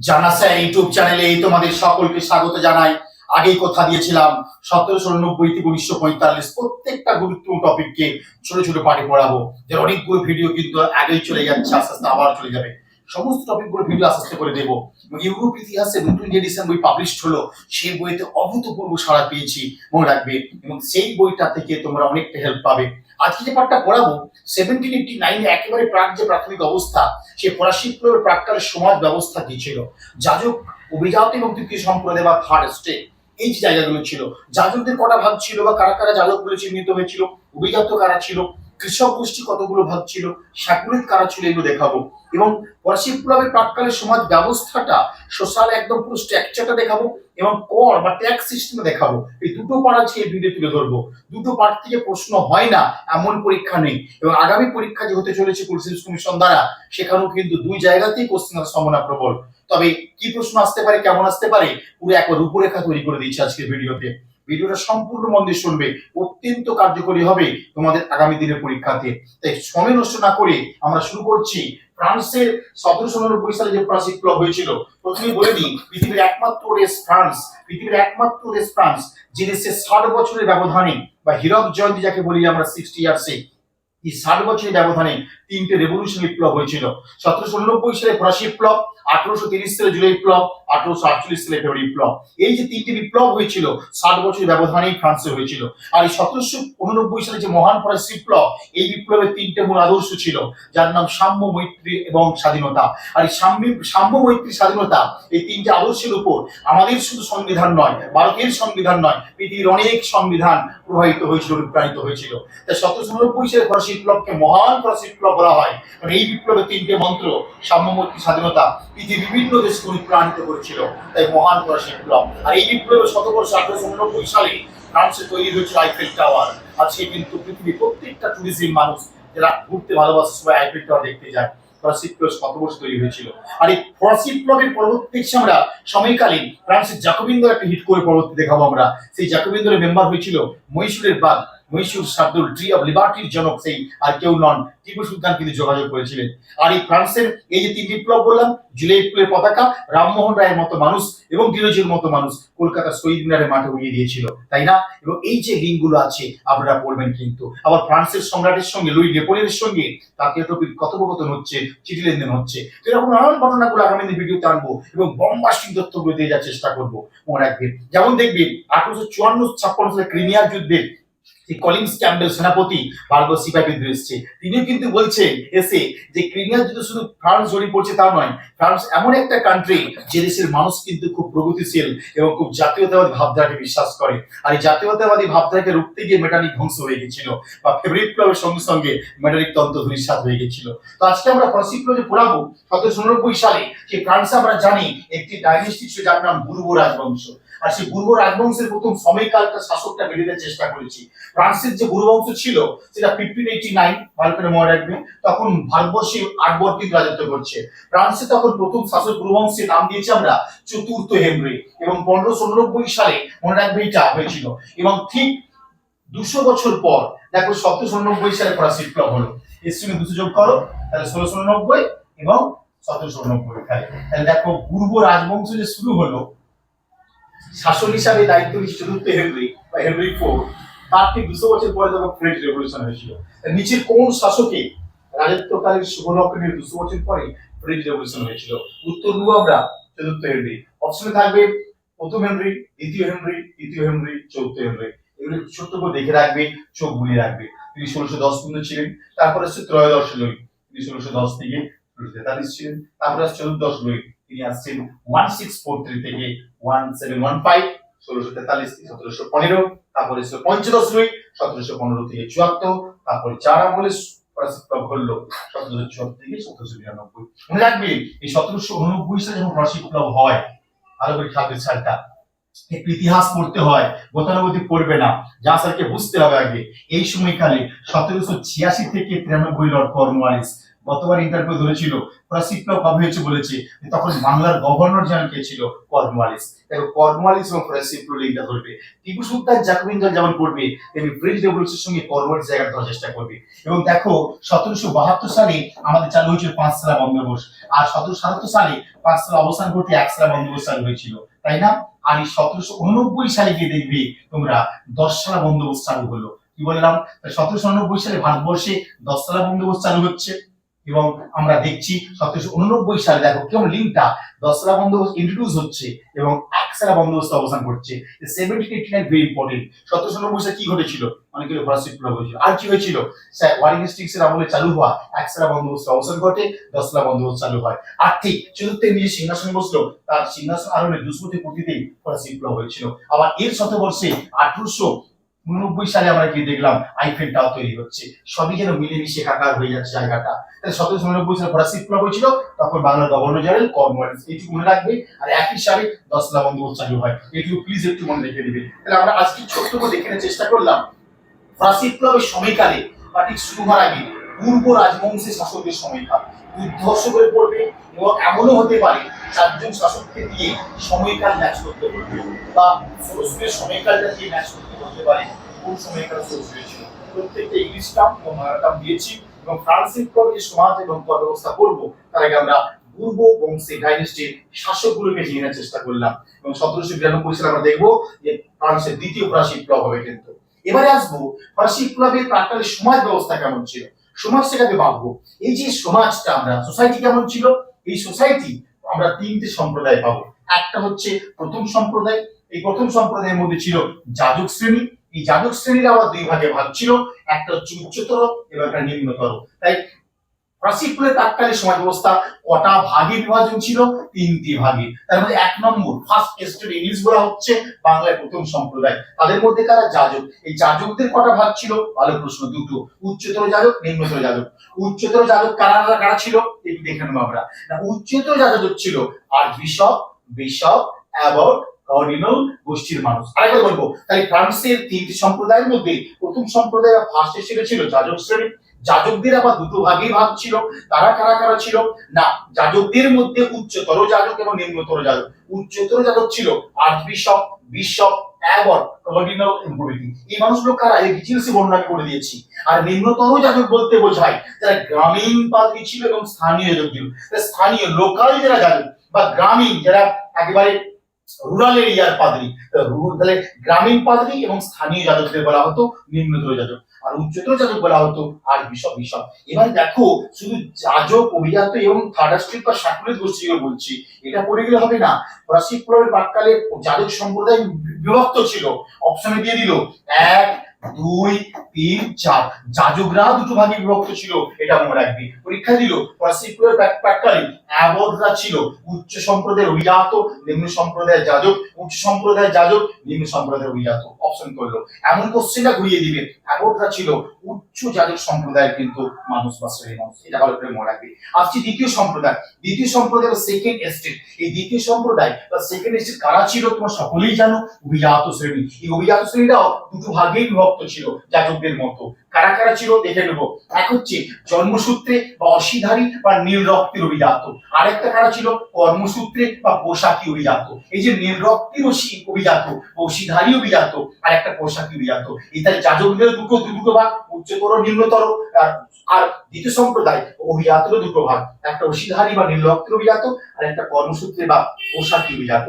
জানাসা YouTube চ্যানেলে এই তোমাদের সকলকে স্বাগত জানাই। আগেই কথা দিয়েছিলাম, সতেরোশো উননব্বই থেকে উনিশশো পঁয়তাল্লিশ প্রত্যেকটা গুরুত্বপূর্ণ টপিককে ছোট ছোট পাঠে পড়াবো। যে অনেকগুলো ভিডিও কিন্তু আগেই চলে যাচ্ছে, আস্তে আস্তে আবার চলে যাবে। সমস্ত টপিকগুলো ভিডিও আস্তে আস্তে করে দেবো। ইউরোপ ইতিহাসে নতুন যে এডিশন বই পাবলিশ হলো, সেই বইতে অভূতপূর্ব সাড়া পেয়েছি, মনে রাখবে। এবং সেই বইটা থেকে তোমরা অনেকটা হেল্প পাবে। আজকে যে পাঠটা পড়াবো সেভেন্টিন এইটি নাইনে একেবারে প্রাক যে প্রাথমিক অবস্থা সেই ফরাসি বিপ্লবের প্রাককালে সমাজ ব্যবস্থা কি ছিল? যাজক, অভিজাত এবং তৃতীয় সম্প্রদায় বা থার্ড স্টেট এই যে জায়গাগুলো ছিল। যাজকদের কটা ভাগ ছিল বা কারা কারা যাজক বলে চিহ্নিত হয়েছিল? অভিজাত কারা ছিল? কৃষক গোষ্ঠী কতগুলো ভাগ ছিল? সাকুরিত কারা ছিল এগুলো দেখাবো। এবং ফরাসি বিপ্লবের প্রাককালের সমাজ ব্যবস্থাটা সোশ্যাল একদম পুরো স্ট্রাকচারটা দেখাবো এবং কর বা ট্যাক্স সিস্টেম দেখাবো। এই দুটো পার্ট আজকে এই ভিডিও তুলে ধরবো। দুটো পার্ট থেকে প্রশ্ন হয় না, এমন পরীক্ষা নেই। এবং আগামী পরীক্ষা যে হতে চলেছে কুলসিস কমিশন দ্বারা, সেখানেও কিন্তু দুই জায়গাতেই কোশ্চেন আসার সম্ভাবনা প্রবল। তবে কি প্রশ্ন আসতে পারে, কেমন আসতে পারে, পুরো একবার রূপরেখা তৈরি করে দিয়েছে আজকের ভিডিওতে ভিডিওটা সম্পূর্ণ মন দিয়ে শুনবে, অত্যন্ত কার্যকরী হবে তোমাদের আগামী দিনের পরীক্ষাতে। তাই সময় নষ্ট না করে আমরা শুরু করছি ফ্রান্সের সতেরোশো নব্বই সালে যে ফরাসি বিপ্লব হয়েছিল প্রথমে বলে দিই, পৃথিবীর একমাত্র দেশ ফ্রান্স, পৃথিবীর একমাত্র দেশ ফ্রান্স যে দেশে ষাট বছরের ব্যবধানে বা হীরক জয়ন্তী যাকে বলি আমরা সিক্সটি ইয়ার্সে এই ষাট বছরের ব্যবধানে তিনটে রেভলিউশন বিপ্লব হয়েছিল। সতেরোশো উননব্বই সালে ফরাসি বিপ্লব আঠারোশো তিরিশ সালে জুলাই বিপ্লব আঠারোশো আটচল্লিশ সালে ফেব্রুয়ারি বিপ্লব এই যে তিনটি বিপ্লব হয়েছিল, ষাট বছরের ব্যবধানেই ফ্রান্সে হয়েছিল। আর এই সতেরোশো উননব্বই সালে যে মহান ফরাসি বিপ্লব এই বিপ্লবের তিনটে মূল আদর্শ ছিল, যার নাম সাম্য মৈত্রী এবং স্বাধীনতা। আর এই সাম্য মৈত্রী, স্বাধীনতা, এই তিনটে আদর্শের উপর আমাদের শুধু সংবিধান নয়, ভারতের সংবিধান নয়, পৃথিবীর অনেক সংবিধান প্রভাবিত হয়েছিল অনুপ্রাণিত হয়েছিল। তাই সতেরোশো উননব্বই সালে ফরাসি বিপ্লবকে মহান ফরাসি বিপ্লব বলা হয়। কারণ এই বিপ্লবের তিনটে মন্ত্র সাম্য মৈত্রী স্বাধীনতা পৃথিবীর বিভিন্ন দেশকে অনুপ্রাণিত করেছিল। তাই মহান ফরাসি বিপ্লব। আর এই বিপ্লবের শতবর্ষ আঠারোশো উননব্বই সালে ফ্রান্সে তৈরি হয়েছিল আইফেল টাওয়ার। আজকে কিন্তু পৃথিবীর প্রত্যেকটা ট্যুরিজম মানুষ যারা ঘুরতে ভালোবাসে, সবাই আইফেল টাওয়ার দেখতে যায়। ফরাসি বিপ্লব শতবর্ষ তৈরি হয়েছিল। আর এই ফরাসি বিপ্লবের পরবর্তী দেখছি আমরা সময়কালীন ফ্রান্সের জাকোবিন্দর একটা হিট করে পরবর্তী দেখাবো আমরা। সেই জাকোবিন্দরের মেম্বার হয়েছিল মহীশূরের বাদ মহীশূর শার্দুল ট্রি অফ লিবার্টির জনক সেই আর কেউ নন। টিপু সুলতান কিন্তু যোগাযোগ করেছিলেন। আর এই ফ্রান্সের এই যে তিন বিপ্লব বললাম, জুলাই বিপ্লবের পতাকা, রামমোহন রায়ের মতো মানুষ এবং ডিরোজির মতো মানুষ কলকাতা শহীদ মিনারের মাঠে উড়িয়ে দিয়েছিল, তাই না? এবং এই যে লিঙ্কগুলো আছে, আপনারা পড়বেন কিন্তু। আবার ফ্রান্সের সম্রাটের সঙ্গে, লুই নেপোলিয়নের সঙ্গে তাকে টপিক কথোপকথন হচ্ছে, চিঠি লেনদেন হচ্ছে। তো এরকম নানান ঘটনাগুলো আগামী দিনে ভিডিওতে আনব এবং বম্বাস্টিক তথ্যগুলো দিয়ে যাওয়ার চেষ্টা করব। মনে রাখবেন, যেমন দেখবেন, আঠারোশো চুয়ান্ন ছাপ্পান্ন সালে ক্রিমিয়ার যুদ্ধে ক্যাম্বেল সেনাপতি সিপাহী তিনিও কিন্তু বলছেন এসে যে যুদ্ধ শুধু ফ্রান্স জড়িয়ে পড়ছে তা নয়, ফ্রান্স এমন একটা কান্ট্রি যে দেশের মানুষ কিন্তু খুব প্রগতিশীল এবং খুব জাতীয়তাবাদী ভাবধারাকে বিশ্বাস করে। আর এই জাতীয়তাবাদী ভাবধারাকে রুখতে গিয়ে মেটানিক ধ্বংস হয়ে গেছিল বা ফেব্রিক বিপ্লবের সঙ্গে সঙ্গে মেটানিক তন্ত্র ধূলিসাৎ হয়ে গেছিল। তো আজকে আমরা ফরাসি বিপ্লবে পড়াবো সতেরোশো উননব্বই সালে যে ফ্রান্সে আমরা জানি একটি ডাইনেস্টি ছিল যার নাম রাজবংশ। আর সেই পূর্ব রাজবংশের প্রথম সময়কালটা শাসকটা বেরিয়ে চেষ্টা করেছি। ফ্রান্সের যে গুরুবংশ ছিল, সেটা ফিফটিন এইটি নাইন ভালো করে মনে রাখবে তখন ভারতবর্ষে কিন্তু রাজত্ব করছে। ফ্রান্সে তখন প্রথম শাসক গুরুবংশের নাম দিয়েছি আমরা চতুর্থ হেনরি এবং পনেরোশো উননব্বই সালে মনে রাখবে এটা হয়েছিল। এবং ঠিক দুশো বছর পর, দেখো সতেরোশো উননব্বই সালে ফরাসি বিপ্লব হলো। এর সঙ্গে দুশো যোগ করো, তাহলে ষোলোশো উননব্বই এবং সতেরোশো উননব্বই। তাহলে দেখো পূর্ব রাজবংশ যে শুরু হলো শাসক হিসাবে দায়িত্ব চতুর্থ হেনরি বা হেনরি ফোর তার ঠিক দুশো বছর পরে যখন ফ্রেঞ্চ রেভলিউশন হয়েছিল নিচের কোন শাসকে রাজত্বকালীন শুভলক্ষণের দুশো বছর পরে ফ্রেঞ্চ রেভলিউশন হয়েছিল? উত্তর আমরা চতুর্থ হেনরি অপশনে থাকবে প্রথম হেনরি দ্বিতীয় হেনরি তৃতীয় হেনরি চৌথ হেনরি এগুলো ছোট্ট করে দেখে রাখবে, চোখ বুলিয়ে রাখবে। তিনি ষোলোশো দশ পর্যন্ত ছিলেন, তারপরে হচ্ছে ত্রয়োদশ লই। তিনি ষোলোশো দশ থেকে তেতাল্লিশ ছিলেন, তারপরে চতুর্দশ লই। তিনি আসছেন ওয়ান সিক্স ফোর থ্রি থেকে ওয়ান সেভেন ওয়ান ফাইভ ষোলোশো তেতাল্লিশ সতেরোশো পনেরো, তারপরে পঞ্চদশ লই সতেরোশো পনেরো থেকে চুয়াত্তর, তারপরে চার আমলে এই সতেরোশো উননব্বই সালে হয় ইতিহাস পড়তে হয়, গতানুগতিক না, যা স্যারকে বুঝতে হবে আগে। এই সময়কালে সতেরোশো ছিয়াশি থেকে তিরানব্বই লর্ড কর্নওয়ালিস গতবার ইন্টারভিউ ধরেছিল ফরাসিপ্লব কবে হয়েছে বলেছে তখন বাংলার গভর্নর জেনারেল কে ছিল কর্নওয়ালিস দেখো কর্নওয়ালিস এবং ফরাসিপ্লব লিঙ্কটা ধরবে। টিপু সুলতান জাকুবিন জল যেমন করবে, তেমনি ব্রিটিশ রেভলিউশনের সঙ্গে কর্নওয়ালিস জায়গা ধরার চেষ্টা করবে। এবং দেখো, সতেরোশো বাহাত্তর সালে আমাদের চালু হয়েছিল পাঁচ সালা বন্দোবস্ত আর সতেরোশো সাতাত্তর সালে পাঁচ সালা অবসান করতে এক সালা বন্দোবস্ত চালু হয়েছিল। তাই না? আর এই সতেরোশো উননব্বই সালে গিয়ে দেখবে তোমরা দশ সালা বন্দোবস্ত চালু হলো। কি বললাম? সতেরোশো উননব্বই সালে ভারতবর্ষে দশ সালা বন্দোবস্ত চালু হচ্ছে। এবং আমরা দেখছি সতেরোশো উননব্বই সালে দেখো কেমন লিঙ্কটা দশরা বন্দোবস্ত ইন্ট্রোডিউস হচ্ছে এবং এক সালা বন্দোবস্ত অবসান করছে। Seventeen eighty nine very important সতেরোশো উননব্বই সালে কি ঘটেছিল? অনেকগুলো ফরাসি বিপ্লব হয়েছিল আর কি হয়েছিল? ওয়ারিং স্টিক্স আমলে চালু হওয়া এক সালা বন্দোবস্ত অবসান ঘটে দশ সালা বন্দোবস্ত চালু হয়। আর ঠিক চতুর্থ নিজে সিংহাসনে বসল, তার সিংহাসন আরোহণে দুষ্পতি প্রতিতেই ফরাসি বিপ্লব হয়েছিল। আবার এর শতবর্ষে আঠারোশো উননব্বই সালে আমরা গিয়ে দেখলাম আইফেল টাওয়ার তৈরি হচ্ছে। সবই যেন মিলেমিশে একাকার হয়ে যাচ্ছে জায়গাটা। সতেরোশো উননব্বই সালে ফরাসি বিপ্লব হয়েছিল, তখন বাংলার গভর্নর জেনারেল কর্নওয়ালিস এইটুকু মনে রাখবে। আর একই সালে দশ লাখ বন্দোবস্ত চালু হয়। এইটুকু প্লিজ একটু মনে রেখে দিবে। তাহলে আমরা আজকে ছোট্ট করে দেখে নেওয়ার চেষ্টা করলাম। ফরাসি বিপ্লবের সময়কালে, বা ঠিক শুরু হওয়ার আগে, পূর্ব রাজবংশের শাসকদের সময়কাল। বিধ্বস্ত করে পড়বে এবং এমনও হতে পারে চারজন শাসককে দিয়ে সময়কাল ম্যাচ করতে পারবে। বা সময়কালটা দিয়ে ম্যাচ করতে পারে, কোন সময়কাল ছিল? প্রত্যেকটা ইংলিশ টার্ম ও বাংলা টার্ম দিয়েছি এবং ফ্রান্সিক যে সমাজ এবং কর ব্যবস্থা করব, তার আগে আমরা পূর্ব ডাইনেস্টির শাসকগুলোকে জেনে চেষ্টা করলাম। এবং সতেরোশো বিরানব্বই সালে আমরা দেখব যে ফ্রান্সের দ্বিতীয় ফরাসি বিপ্লব হবে কিন্তু। এবারে আসব ফরাসি বিপ্লবের প্রাক্কালে সমাজ ব্যবস্থা কেমন ছিল? সমাজ সেটাকে ভাববো। এই যে সমাজটা আমরা সোসাইটি কেমন ছিল? এই সোসাইটি আমরা তিনটে সম্প্রদায় পাবো। একটা হচ্ছে প্রথম সম্প্রদায়। এই প্রথম সম্প্রদায়ের মধ্যে ছিল যাজক শ্রেণি। এই যাজক শ্রেণির আবার দুই ভাগে ভাগ ছিল। একটা হচ্ছে উচ্চতর এবং একটা নিম্নতর। তাই ফরাসিপুরের তাৎকালীন সমাজ ব্যবস্থা কটা ভাগে বিভাজন ছিল? তিনটি ভাগে তার মধ্যে এক নম্বর ফার্স্ট স্টেট ইংলিশ বলা হচ্ছে, বাংলায় প্রথম সম্প্রদায়। তাদের মধ্যে কারা? যাজক। এই যাজকদের কটা ভাগ ছিল? ভালো প্রশ্ন, দুটো। উচ্চতর যাজক, নিম্নতর যাজক। উচ্চতর যাজক কারা কারা ছিল? একটু দেখে নেব আমরা। উচ্চতর যাজক ছিল আর বিশপ বিশপ অ্যাবট অর্ডিনাল গোষ্ঠীর মানুষ। আরেকবার বলব তাই ফ্রান্সের তিনটি সম্প্রদায়ের মধ্যে প্রথম সম্প্রদায় ফার্স্ট হিসেবে ছিল যাজক শ্রেণি যাজকদের আবার দুটো ভাগে ভাগ ছিল। তারা কারা কারা ছিল? না, যাজকদের মধ্যে উচ্চতর যাজক এবং নিম্নতর যাজক। উচ্চতর যাজক ছিল আর্চ বিশপ বিশপ বলতে বোঝায় গ্রামীণ পাদ্রী ছিল এবং স্থানীয় ছিল। স্থানীয় লোকাল যারা বা গ্রামীণ, যারা একেবারে রুরাল এরিয়ার গ্রামীণ এবং স্থানীয় বলা হতো নিম্নতর যাজক। আর উচ্চতর যাজক বলা হতো, আর বিশপ বিশপ। এবার দেখো, শুধু যাজক, অভিজাত এবং থার্ড স্ট্রিট বা সাকুলের গোষ্ঠী বলছি, এটা পড়ে গেলে হবে না। ফরাসি বিপ্লবের প্রাককালে যাজক সম্প্রদায় বিভক্ত ছিল। অপশনে দিয়ে দিল, এক দুই, তিন, চার। যাজকরা দুটো ভাগে বিভক্ত ছিল, এটা মনে রাখবি। পরীক্ষা দিল ফরাসি বিপ্লবের প্রাক- ছিল। উচ্চ সম্প্রদায়ের অভিজাত, নিম্ন সম্প্রদায়ের যাজক, উচ্চ সম্প্রদায়ের যাজক, নিম্ন সম্প্রদায়ের অভিজাত। অপশন করল। এমন কোশ্চেনটা ঘুরিয়ে দিবে। অ্যাবডরা ছিল, উচ্চ যাজক সম্প্রদায়ের কিন্তু মানুষ বা শ্রেণির মানুষ। এটা ভালো করে মনে রাখবে। আসছি দ্বিতীয় সম্প্রদায়। দ্বিতীয় সম্প্রদায় বা সেকেন্ড এস্টেট এই দ্বিতীয় সম্প্রদায় বা সেকেন্ড এস্টেট কারা ছিল, তোমরা সকলেই জানো। অভিজাত শ্রেণি। এই অভিজাত শ্রেণীটাও দুটো ভাগেই বিভক্ত ছিল যাজকদের মতো। কারা কারা ছিল দেখে নেব। এক হচ্ছে জন্মসূত্রে বা অসিধারী বা নীল রক্তের অভিজাত। আরেকটা কারা ছিল? কর্মসূত্রে বা পোশাকি অভিজাত। এই যে নীল রক্তের অভিজাত অসিধারী অভিজাত আর একটা পোশাকি অভিজাত। এই তাহলে যাজকদের দুটো দুটো ভাগ, উচ্চতর, নিম্নতর, আর দ্বিতীয় সম্প্রদায়, অভিজাতেরও দুটো ভাগ। একটা অসিধারী বা নীল রক্তের অভিজাত আর একটা কর্মসূত্রে বা পোশাকি অভিজাত।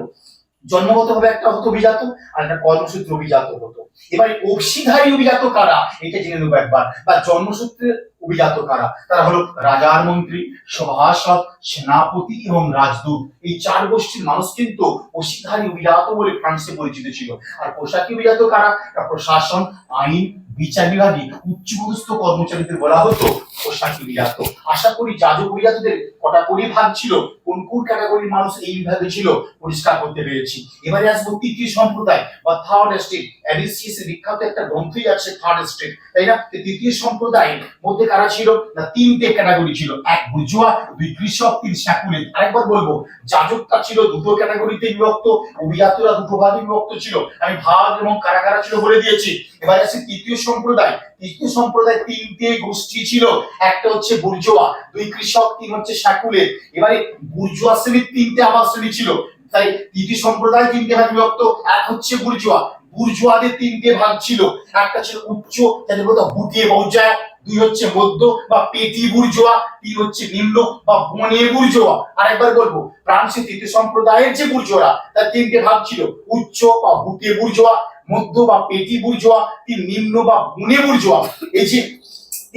জন্মগতভাবে একটা হতো অভিজাত, আর একটা কর্মসূত্রে অভিজাত হতো। এবার অংশীধারী অভিজাত কারা? এটা জেনে নেব একবার। বা জন্মসূত্রে অভিজাত কারা? তারা হলো রাজার মন্ত্রী, সভাসদ, সেনাপতি এবং রাজদূত। এই চার গোষ্ঠীর মানুষ কিন্তু অংশীধারী অভিজাত বলে ফ্রান্সে পরিচিত ছিল। আর পোশাকি অভিজাত কারা? প্রশাসন, আইন, বিচার বিভাগে উচ্চপদস্থ কর্মচারীদের বলা হতো পোশাকি অভিজাত। আশা করি যাজক অভিজাতদের কটা করে ভাগ ছিল, কোন কোন ক্যাটাগরির মানুষ এই বিভাগে ছিল, পরিষ্কার করতে পেরেছি। এবারে আসব তৃতীয় সম্প্রদায়, বা থার্ড স্টেট অ্যাডিসিএস বিখ্যাত একটা গ্রন্থই আছে থার্ড স্টেট তাই না? তৃতীয় সম্প্রদায়ের মধ্যে কারা ছিল? না, তিনটে ক্যাটাগরি ছিল, এক বুর্জুয়া, দুই কৃষক, তিন স্যাকুলেট। আরেকবার বলব, যাজকটা ছিল দুটো ক্যাটাগরিতে বিভক্ত, অভিজাতরা দুটো ভাগে বিভক্ত ছিল। আমি ভাগ এবং কারা কারা ছিল বলে দিয়েছি। এবার আছে তৃতীয় সম্প্রদায় তৃতীয় সম্প্রদায় তিনটে গোষ্ঠী ছিল, একটা হচ্ছে বুর্জোয়া, দুই কৃষক, তিন হচ্ছে স্যাকুলেট এবারে বুর্জোয়া শ্রেণির তিনটে আবাস শ্রেণি ছিল। তাই তৃতীয় সম্প্রদায় তিনটে ভাগে বিভক্ত, এক হচ্ছে বুর্জোয়া। বুর্জোয়াদের তিনটে ভাগ ছিল। একটা ছিল উচ্চ, যাদের বলতো হুটিয়ে পৌঁছায় দুই হচ্ছে মধ্য বা পেটি বুর্জোয়া, তিন হচ্ছে নিম্ন বা বনে বুর্জোয়া। আরেকবার বলব, ফ্রান্সের তৃতীয় সম্প্রদায়ের যে বুর্জোরা তার তিনটে ভাগ ছিল। উচ্চ বা হুটিয়ে বুর্জোয়া, মধ্য বা পেটি বুর্জোয়া, তিন নিম্ন বা বনে বুর্জোয়া। এই যে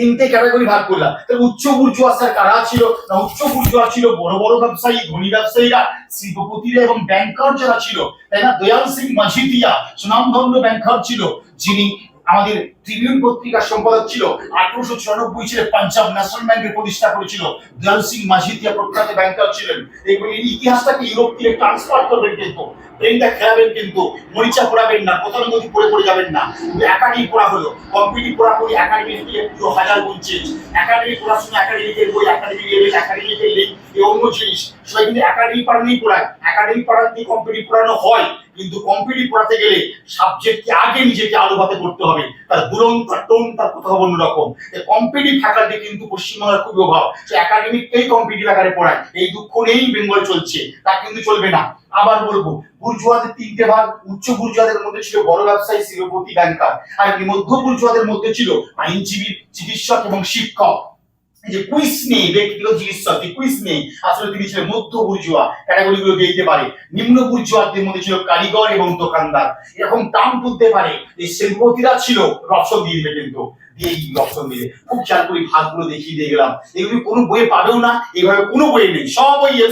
তিনটে ক্যাটাগরি ভাগ করলাম। তাহলে উচ্চ বুর্জুয়াসার কারা ছিল? না, উচ্চ বুর্জুয়া ছিল বড় বড় ব্যবসায়ী, ধনী ব্যবসায়ীরা, শিল্পপতিরা এবং ব্যাংকার যারা ছিল, তাই না? দয়াল সিং মাঝিতিয়া সুনামধন্য ব্যাংকার ছিল, যিনি আমাদের ট্রিবিউন পত্রিকার সম্পাদক ছিল, আঠারোশো চুরানব্বই সালে পাঞ্জাব ন্যাশনাল ব্যাংকের প্রতিষ্ঠা করেছিল। দয়াল সিং প্রখ্যাত ব্যাংকার ছিলেন। ইতিহাসটাকে ইউরোপ থেকে ট্রান্সফার করবেন কিন্তু, ব্রেনটা খেলাবেন কিন্তু, মরিচা পড়াবেন না গতানুগতি পড়ে পড়ে যাবেন না। একাডেমি পড়া হলো। কম্পিটিভ পড়া করি একাডেমি পুরো হাজার গুণ চেঞ্জ একাডেমি পড়াশোনা একাডেমিকের বই একাডেমি এই অন্য জিনিস। সবাই কিন্তু একাডেমি পড়ায়। একাডেমি পড়াতে দিয়ে পড়ানো হয়, কিন্তু পড়াতে গেলে সাবজেক্টকে আগে নিজেকে আলোভাতে করতে হবে। তার দুরন্ত তার টোন তার কথা অন্যরকম কম্পিটিভ ফ্যাকাল্টি কিন্তু পশ্চিমবাংলার খুবই অভাব। সে একাডেমিককেই কম্পিটিভ আকারে পড়ায়। এই দুঃখ নেই বেঙ্গল চলছে। তা কিন্তু চলবে না। আবার বলব, বুর্জুয়াদের তিনটে ভাগ, উচ্চ বুর্জুয়াদের মধ্যে ছিল বড় ব্যবসায়ী শিল্পপতি ব্যাংকার আর মধ্য বুর্জুয়াদের মধ্যে ছিল আইনজীবী, চিকিৎসক এবং শিক্ষক। যে কুইজ নেই, ব্যক্তিগত চিকিৎসক কুইজ নেই, আসলে তিনি ছিলেন মধ্য বুর্জুয়া ক্যাটাগরি গুলো দিতে পারে। নিম্ন বুর্জুয়াদের মধ্যে ছিল কারিগর এবং দোকানদার। এরকম দাম তুলতে পারে এই শিল্পপতিরা ছিল রসদ দিয়ে কিন্তু। এই খুব খেয়াল ভাগগুলো দেখিয়ে দিয়ে গেলাম। এগুলি কোনো বইয়ে পাবেও না এইভাবে কোনো নেই। সব ওই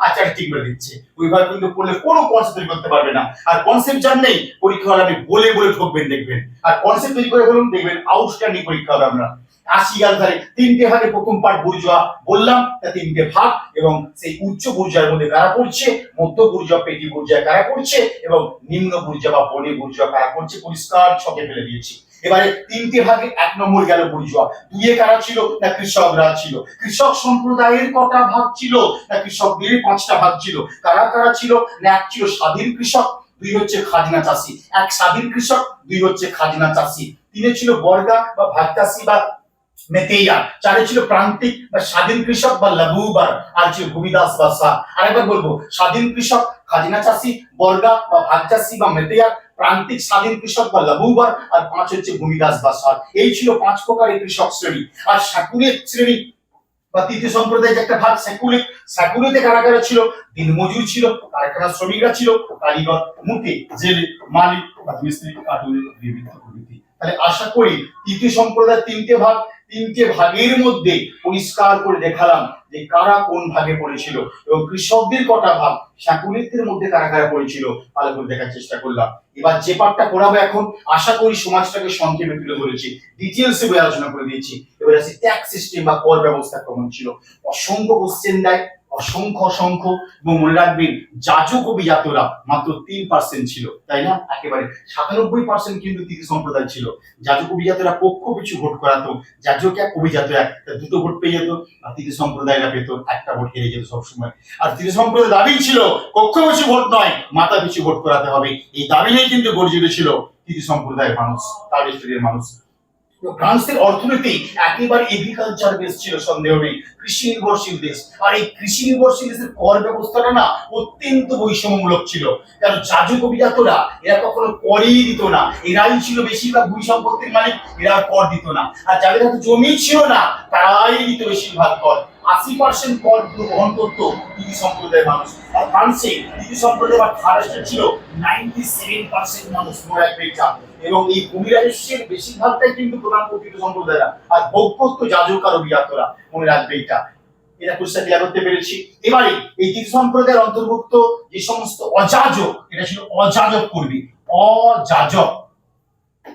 আর চারটি করে দিচ্ছে। ওইভাবে কিন্তু পড়লে কোনো কনসেপ্ট তৈরি করতে পারবে না। আর কনসেপ্ট নেই, পরীক্ষা হলে আপনি বলে বলে ঠকবেন, দেখবেন। আর কনসেপ্ট তৈরি করে দেখবেন আউটস্ট্যান্ডিং পরীক্ষা হবে আপনার। আশি ধারে তিনটে ভাগে প্রথম পার্ট বুর্জোয়া বললাম, তা তিনটে ভাগ এবং সেই উচ্চ বুর্জার মধ্যে কারা পড়ছে? মধ্য বুর্জা পেটি বুর্জা কারা পড়ছে? এবং নিম্ন বুর্জা বা বনে বুর্জা কারা পড়ছে? পরিষ্কার ছকে ফেলে দিয়েছি। এবারে তিনটে ভাগে এক নম্বর গেল বুর্জোয়া দুইয়ে কারা ছিল? না কৃষকরা ছিল। কৃষক সম্প্রদায়ের কটা ভাগ ছিল? না কৃষকদের পাঁচটা ভাগ ছিল। কারা কারা ছিল? না এক ছিল স্বাধীন কৃষক, দুই হচ্ছে খাজনা চাষি। এক স্বাধীন কৃষক, দুই হচ্ছে খাজনা চাষি। তিনে ছিল বর্গা বা ভাগ চাষি বা মেতেইয়া চারে ছিল প্রান্তিক বা স্বাধীন কৃষক বা লাবুবার আর ছিল ভূমিদাস বা শাহ আরেকবার বলব, স্বাধীন কৃষক, খাজনা চাষি, বর্গা বা ভাগ চাষি বা প্রান্তিক স্বাধীন কৃষক বা আর পাঁচ হচ্ছে ভূমিদাস বা এই ছিল পাঁচ কৃষক শ্রেণি। আর শ্রেণি বা তৃতীয় একটা ভাগ ছিল? দিনমজুর ছিল কারখানা শ্রমিকরা ছিল, কারিগর, মুখে জেলে, মালিক বিভিন্ন প্রভৃতি। তাহলে আশা করি, তৃতীয় সম্প্রদায়ের তিনটে ভাগ তিনটে ভাগের মধ্যে পরিষ্কার করে দেখালাম যে কারা কোন ভাগে পড়েছিল। এবং কৃষকদের কটা ভাগ সাকুলিকদের মধ্যে কারা কারা পড়েছিল, ভালো করে দেখার চেষ্টা করলাম। এবার যে পাঠটা পড়াবো এখন, আশা করি সমাজটাকে সংক্ষেপে তুলে ধরেছি। ডিটেলসে বই আলোচনা করে দিয়েছি। এবার আছে ট্যাক্স সিস্টেম বা কর ব্যবস্থা কেমন ছিল? অসংখ্য কোশ্চেন দেয়। অসংখ্য অসংখ্য এবং মনে রাখবেন, যাজক ও বিজাতরা মাত্র তিন পার্সেন্ট ছিল, তাই না? একেবারে সাতানব্বই পার্সেন্ট কিন্তু তৃতীয় সম্প্রদায় ছিল। যাজক ও বিজাতরা পক্ষ পিছু ভোট করাতো, যাজক এক, অভিজাত এক দুটো ভোট পেয়ে যেত আর তৃতীয় সম্প্রদায়রা পেত একটা ভোট হেরে যেত সবসময়। আর তৃতীয় সম্প্রদায় দাবি ছিল, কক্ষ পিছু ভোট নয়, মাথা পিছু ভোট করাতে হবে। এই দাবি নিয়ে কিন্তু গর্জিত ছিল তৃতীয় সম্প্রদায়ের মানুষ, তার মানুষ। ফ্রান্সের অর্থনীতি একেবারে এগ্রিকালচার বেস ছিল সন্দেহ নেই কৃষি নির্ভরশীল দেশ। আর এই কৃষি নির্ভরশীল দেশের কর ব্যবস্থাটা না অত্যন্ত বৈষম্যমূলক ছিল। কারণ যাজক অভিজাতরা এরা কখনো করই দিত না। এরাই ছিল বেশিরভাগ ভূমি সম্পত্তির মালিক, এরা কর দিত না। আর যাদের হাতে জমি ছিল না, তারাই দিত বেশিরভাগ কর। আশি পার্সেন্ট কর গ্রহণ করতো দিদি সম্প্রদায়ের মানুষ। আর ফ্রান্সে দিদি সম্প্রদায় বা ছিল নাইনটি সেভেন পার্সেন্ট মানুষ মনে রাখবে এবং এই ভূমি রাজস্বের বেশিরভাগটাই কিন্তু প্রধান প্রকৃত সম্প্রদায়রা। আর ভোগ্যত্ব যাজক আর অভিজাতরা মনে রাখবে এটা এটা কোশ্চেন ক্লিয়ার করতে পেরেছি। এবারে এই তীর্থ সম্প্রদায়ের অন্তর্ভুক্ত যে সমস্ত অযাজক, এটা ছিল অযাজক কর্মী, অযাজক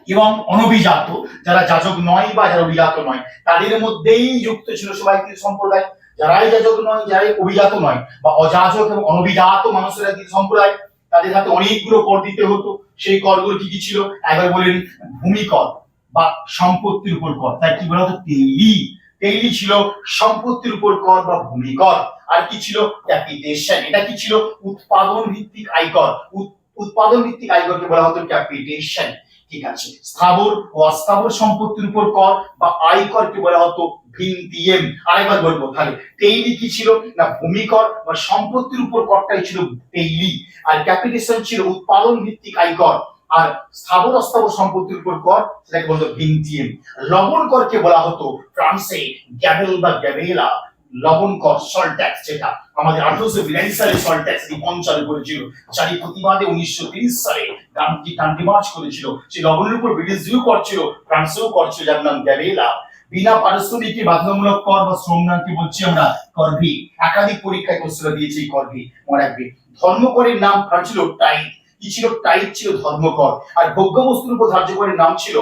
এবং অনভিজাত, যারা যাজক নয় বা যারা অভিজাত নয়, তাদের মধ্যেই যুক্ত ছিল সবাই তীর্থ সম্প্রদায়। যারাই যাজক নয়, যারাই অভিজাত নয়, বা অযাজক এবং অনভিজাত মানুষেরা কি সম্প্রদায় তাদের হাতে অনেকগুলো কর দিতে হতো। সেই করগুলো কি কি ছিল? একবার বলেন ভূমি কর বা সম্পত্তির উপর কর। তাই কি বলা হতো? তেইলি তেইলি ছিল সম্পত্তির উপর কর বা ভূমি কর আর কি ছিল? ক্যাপিটেশন। এটা কি ছিল? উৎপাদন ভিত্তিক আয়কর। উৎপাদন ভিত্তিক আয়করকে বলা হতো ক্যাপিটেশন। ঠিক আছে। স্থাবর ও অস্থাবর সম্পত্তির উপর কর বা আয়করকে বলা হতো ভিন্তিয়েম আরেকবার বলব, তাহলে, তেইলি কি ছিল? না, ভূমিকর বা সম্পত্তির উপর করটাই ছিল তেইলি। আর ক্যাপিটেশন ছিল উৎপাদন ভিত্তিক আয়কর আর স্থাবর অস্থাবর সম্পত্তির উপর কর, সেটাকে বলতো লবণ করকে বলা হতো ফ্রান্সে গ্যাবেল বা গ্যাবেলা। লবণ কর, সল্ট ট্যাক্স যেটা আমাদের আঠারোশো বিরাশি সালে সল্ট ট্যাক্স রিফর্ম চালু করেছিল। চারি প্রতিবাদে উনিশশো তিরিশ সালে গান্ধী গান্ধী মার্চ করেছিল। সেই লবণের উপর ব্রিটিশ করছিল ফ্রান্সেও করছিল যার নাম গ্যাবেলা। বিনা পারিশ্রমিকে বাধ্যতামূলক কর বা শ্রমদান কি বলছি আমরা করভি একাধিক পরীক্ষায় কোশ্চেন দিয়েছে এই করভি মনে রাখবে, ধর্মকরের নাম ছিল? টাইট কি ছিল? টাইট ছিল ধর্মকর। আর ভোগ্য বস্তুর উপর ধার্য করের নাম ছিল,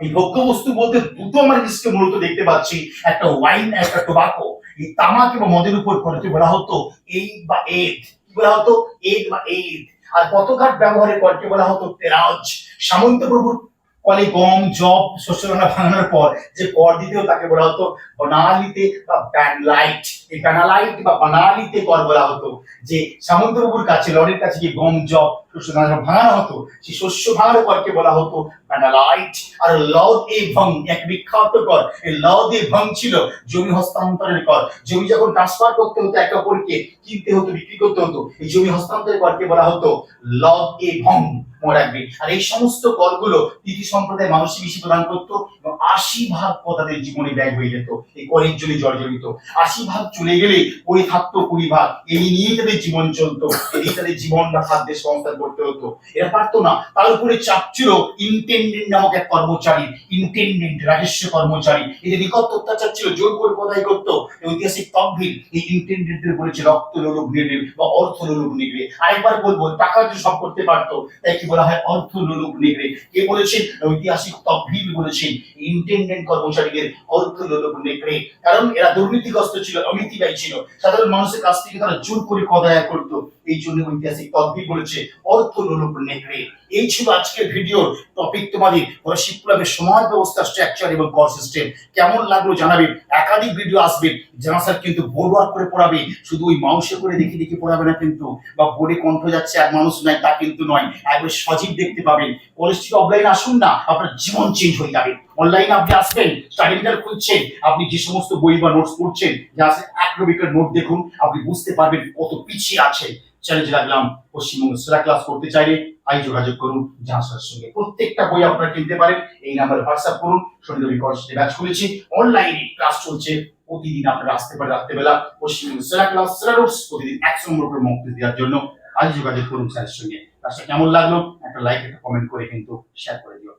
এই ভোগ্য বস্তু বলতে দুটো আমরা জিনিসকে মূলত দেখতে পাচ্ছি। একটা ওয়াইন একটা টোবাকো এই তামাক এবং মদের উপর করতে বলা হতো এই বা এড কি বলা হতো? এড বা এড আর পথঘাট ব্যবহারে করকে বলা হতো তেরাজ। সামন্ত প্রভুর কলে গম জব শস্য দানা ভাঙানোর পর যে কর দিতেও তাকে বলা হতো বনালিতে বা ব্যানলাইট। এই ব্যানালাইট বা বানালিতে কর বলা হতো। যে সামন্ত প্রভুর কাছে, লরির কাছে গিয়ে গম জব ভাঙানো হতো, সেই শস্য ভাঙানোর করকে বলা হতো? প্যানালাইট আর লদ এ ভং, এক বিখ্যাত কর। এই লদ এ ভং ছিল জমি হস্তান্তরের কর। জমি যখন ট্রান্সফার করতে হতো একে অপরকে, কিনতে হতো, বিক্রি করতে হতো, এই জমি হস্তান্তরের করকে বলা হতো? লদ এ ভং, মনে রাখবে। আর এই সমস্ত করগুলো তিথি সম্প্রদায় মানুষই বেশি প্রদান করতো এবং আশি ভাগ তাদের জীবনে ব্যয় হয়ে যেত, এই করের জন্য জর্জরিত। আশি ভাগ চলে গেলে পড়ে থাকতো কুড়ি ভাগ। এই নিয়েই তাদের জীবন চলতো। এই তাদের জীবন বা খাদ্যের করতে হতো। এরা পারতো না। তার উপরে চাপ ছিল ইন্টেন্ডেন্ট নামক এক কর্মচারী ইন্টেন্ডেন্ট রাজস্ব কর্মচারী। এদের নিকট অত্যাচার ছিল, জোর করে কোথায় করতো? ঐতিহাসিক তকভিল এই ইন্টেন্ডেন্টদের বলেছে রক্ত লোলুপ নেগড়ে বা অর্থ লোলুপ নেগড়ে আরেকবার বলব, টাকা যদি সব করতে পারতো, তাই কি বলা হয় অর্থ লোলুপ নেগড়ে কে বলেছেন? ঐতিহাসিক তকভিল বলেছেন ইন্টেন্ডেন্ট কর্মচারীদের অর্থ লোলুপ নেগড়ে কারণ এরা দুর্নীতিগ্রস্ত ছিল অনীতিবাহী ছিল। সাধারণ মানুষের কাছ থেকে তারা জোর করে কদায়া করতো। এই জন্য ঐতিহাসিক তকভিল বলেছে অর্থ লোলুপ নেকড়ে। এই ছিল আজকের ভিডিওর টপিক তোমাদের ওরা শিবপুরাবের সমাজ ব্যবস্থা স্ট্রাকচার এবং কর সিস্টেম কেমন লাগল জানাবেন? একাধিক ভিডিও আসবে। জানা স্যার কিন্তু বোর্ড ওয়ার্ক করে পড়াবে। শুধু ওই মাউসে করে দেখে দেখে পড়াবে না কিন্তু। বা বোর্ডে কণ্ঠ যাচ্ছে এক মানুষ নয়, তা কিন্তু নয়। একবার সজীব দেখতে পাবেন। কলেজ থেকে অফলাইন আসুন না, আপনার জীবন চেঞ্জ হয়ে যাবে। অনলাইনে আপনি আসবেন স্টাডি মিটার খুলছেন, আপনি যে সমস্ত বই বা নোটস পড়ছেন, যা আছে এক নোট দেখুন, আপনি বুঝতে পারবেন কত পিছিয়ে আছে চ্যালেঞ্জ রাখলাম পশ্চিমবঙ্গ সেরা ক্লাস করতে চাইলে আই যোগাযোগ করুন জাহাজের সঙ্গে প্রত্যেকটা বই আপনারা কিনতে পারেন। এই নাম্বারে হোয়াটসঅ্যাপ করুন শনিবার কলেজে ব্যাচ খুলেছি। অনলাইনে ক্লাস চলছে, প্রতিদিন আপনারা আসতে পারেন রাত্রেবেলা। পশ্চিমবঙ্গ সেরা ক্লাস সেরা নোটস প্রতিদিন একশো নম্বর করে মুক্তি দেওয়ার জন্য। আজ যোগাযোগ করুন স্যারের সঙ্গে। ক্লাসটা কেমন লাগল? একটা লাইক একটা কমেন্ট করে কিন্তু শেয়ার করে দিও।